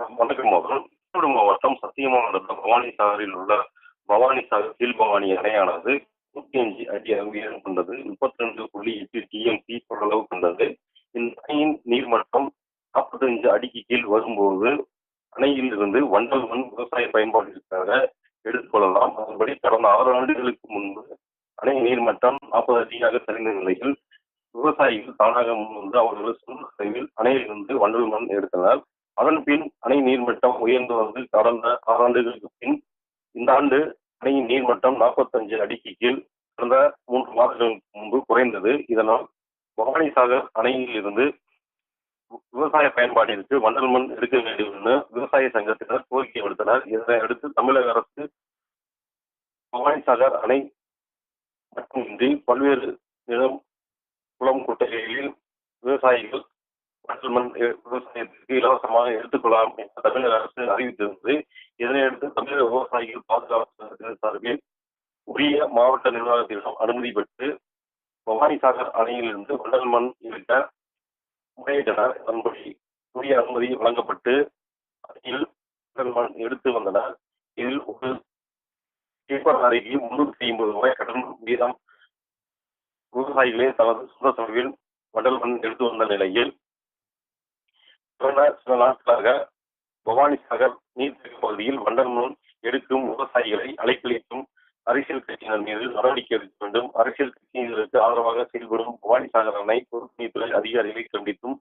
வணக்கம் ஈரோடு மாவட்டம் சத்தியமங்கலம் பவானி சாகரில் உள்ள பவானி சாகர் கீழ்பவானி அணையானது நூத்தி அஞ்சு அடி உயரம் கொண்டது முப்பத்தி ரெண்டு புள்ளி எட்டு டிஎம்சி கொள்ளளவு கொண்டது. இந்த அணையின் நீர்மட்டம் நாற்பத்தஞ்சு அடிக்கு கீழ் வரும்போது அணையில் இருந்து வண்டல் மண் விவசாய பயன்பாட்டிற்காக எடுத்துக்கொள்ளலாம். அதன்படி கடந்த ஆறு ஆண்டுகளுக்கு முன்பு அணை நீர்மட்டம் நாற்பது அடியாக சரிந்த நிலையில் விவசாயிகள் தானாக முன்வந்து அவர்கள் சொந்த செலவில் அணையிலிருந்து வண்டல் மண் எடுத்தனர். அதன் பின் அணை நீர்மட்டம் உயர்ந்து வந்து கடந்த ஆறாண்டுகளுக்கு பின் இந்த ஆண்டு அணையின் நீர்மட்டம் நாற்பத்தஞ்சு அடிக்கு கீழ் கடந்த மூன்று மாதங்களுக்கு முன்பு குறைந்தது. இதனால் பவானி சாகர் அணையில் இருந்து விவசாய பயன்பாட்டிற்கு வண்டல் மண் எடுக்க வேண்டும் என விவசாய சங்கத்தினர் கோரிக்கை விடுத்தனர். இதனை அடுத்து தமிழக அரசு பவானி சாகர் அணை மட்டுமின்றி பல்வேறு நிலம் குளம் குட்டைகளில் விவசாயிகள் மண் விவசாயத்திற்கு இலவசமாக எடுத்துக்கொள்ளலாம் என்று தமிழக அரசு அறிவித்திருந்தது இதனையடுத்து தமிழக விவசாயிகள் பாதுகாப்பு சார்பில் உரிய மாவட்ட நிர்வாகத்திடம் அனுமதி பெற்று பவானி சாகர் அணையிலிருந்து வண்டல் மண் உள்ளிட்ட முறையிட்டனர் அதன்படி உரிய அனுமதி வழங்கப்பட்டு அணையில் வண்டல் மண் எடுத்து வந்தனர். இதில் ஒரு டிப்பர் லாரிக்கு முன்னூற்றி ஐம்பது ரூபாய் கடன் வீதம் விவசாயிகளே தனது சொந்த செலவில் வண்டல் மண் எடுத்து வந்த நிலையில் சில நாட்களாக பவானி சாகர் நீர்த்தேக்க பகுதியில் வண்டல் எடுக்கும் விவசாயிகளை அலைக்கழிக்கும் அரசியல் கட்சியினர் மீது நடவடிக்கை எடுக்க வேண்டும். அரசியல் கட்சியினருக்கு ஆதரவாக செயல்படும் பவானி சாகர் அணை பொதுப்பணித்துறை அதிகாரிகளை கண்டித்தும்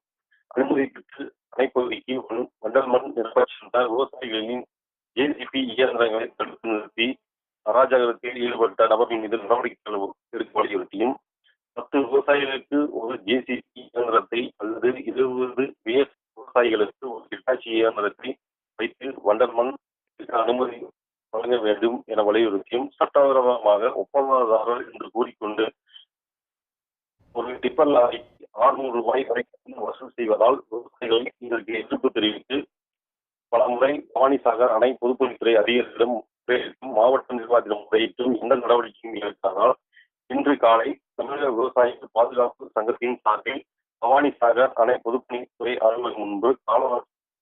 அனுமதி பெற்று அணைப்பகுதிக்கு வன்- வண்டல் மண் நிரப்பச் சென்ற விவசாயிகளின் ஏசிபி இயந்திரங்களை தடுத்து நிறுத்தி அராஜகத்தில் ஈடுபட்ட நபர்கள் மீது நடவடிக்கை எடுக்க வலியுறுத்தியும் பத்து விவசாயிகளுக்கு ஒரு ஜேசிபி ஹிட்டாச்சி இயந்திரத்தை வைத்து வண்டர்மன் அனுமதி வழங்க வேண்டும் என வலியுறுத்தியும் சட்டவிரோதமாக ஒப்பந்ததாரர் என்று கூறிக்கொண்டு ஒரு டிப்பர் லாரி ஆறுநூறு ரூபாய் வரை வசூல் செய்வதால் விவசாயிகள் இதற்கு எதிர்ப்பு தெரிவித்து பல முறை பவானிசாகர் அணை பொதுப்பணித்துறை அதிகாரிகளிடம் முறையிட்டும் மாவட்ட நிர்வாகத்திடம் முறையிட்டும் எந்த நடவடிக்கையும் எடுக்காததால் இன்று காலை தமிழக விவசாயிகள் பாதுகாப்பு சங்கத்தின் சார்பில் பவானிசாகர் அணை பொதுப்பணித்துறை அலுவலகம் முன்பு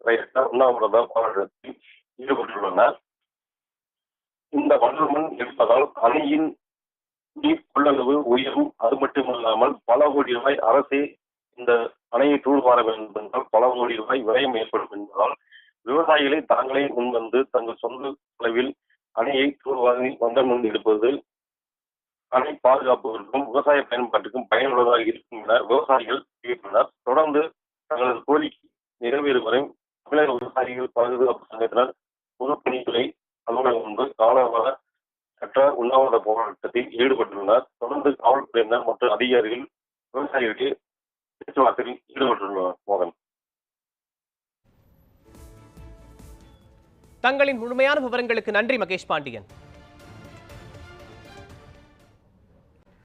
காலவரையற்ற உண்ணாவிரத போராட்டத்தில் ஈடுபட்டுள்ளனர். இந்த வண்டல் இருப்பதால் அணையின் நீர் கொள்ளளவு உயரும் அது மட்டுமல்லாமல் பல கோடி ரூபாய் அரசே இந்த அணையை தூர்வார வேண்டும் என்றால் பல கோடி ரூபாய் விரயம் ஏற்படும் என்பதால் விவசாயிகளை தாங்களே முன்வந்து தங்கள் சொந்த அளவில் அணையை தூர்வாரி வந்தம் முன் எடுப்பது அணை பாதுகாப்புகளுக்கும் விவசாய பயன்பாட்டுக்கும் பயனுள்ளதாக இருக்கும் என விவசாயிகள் தெரிவித்துள்ளனர். தொடர்ந்து தங்களது கோரிக்கை நிறைவேறும் வரை தமிழக விவசாயிகள் பாதுகாப்பு சங்கத்தினர் பொதுப்பணித்துறை அலுவலகம் முன்பு காலவர கற்ற உண்ணாவிரத போராட்டத்தில் ஈடுபட்டுள்ளனர். தொடர்ந்து காவல்துறையினர் மற்றும் அதிகாரிகள் விவசாயிகளுக்கு பேச்சுவார்த்தையில் ஈடுபட்டுள்ளனர். மோகன். தங்களின் முழுமையான விவரங்களுக்கு நன்றி மகேஷ் பாண்டியன்.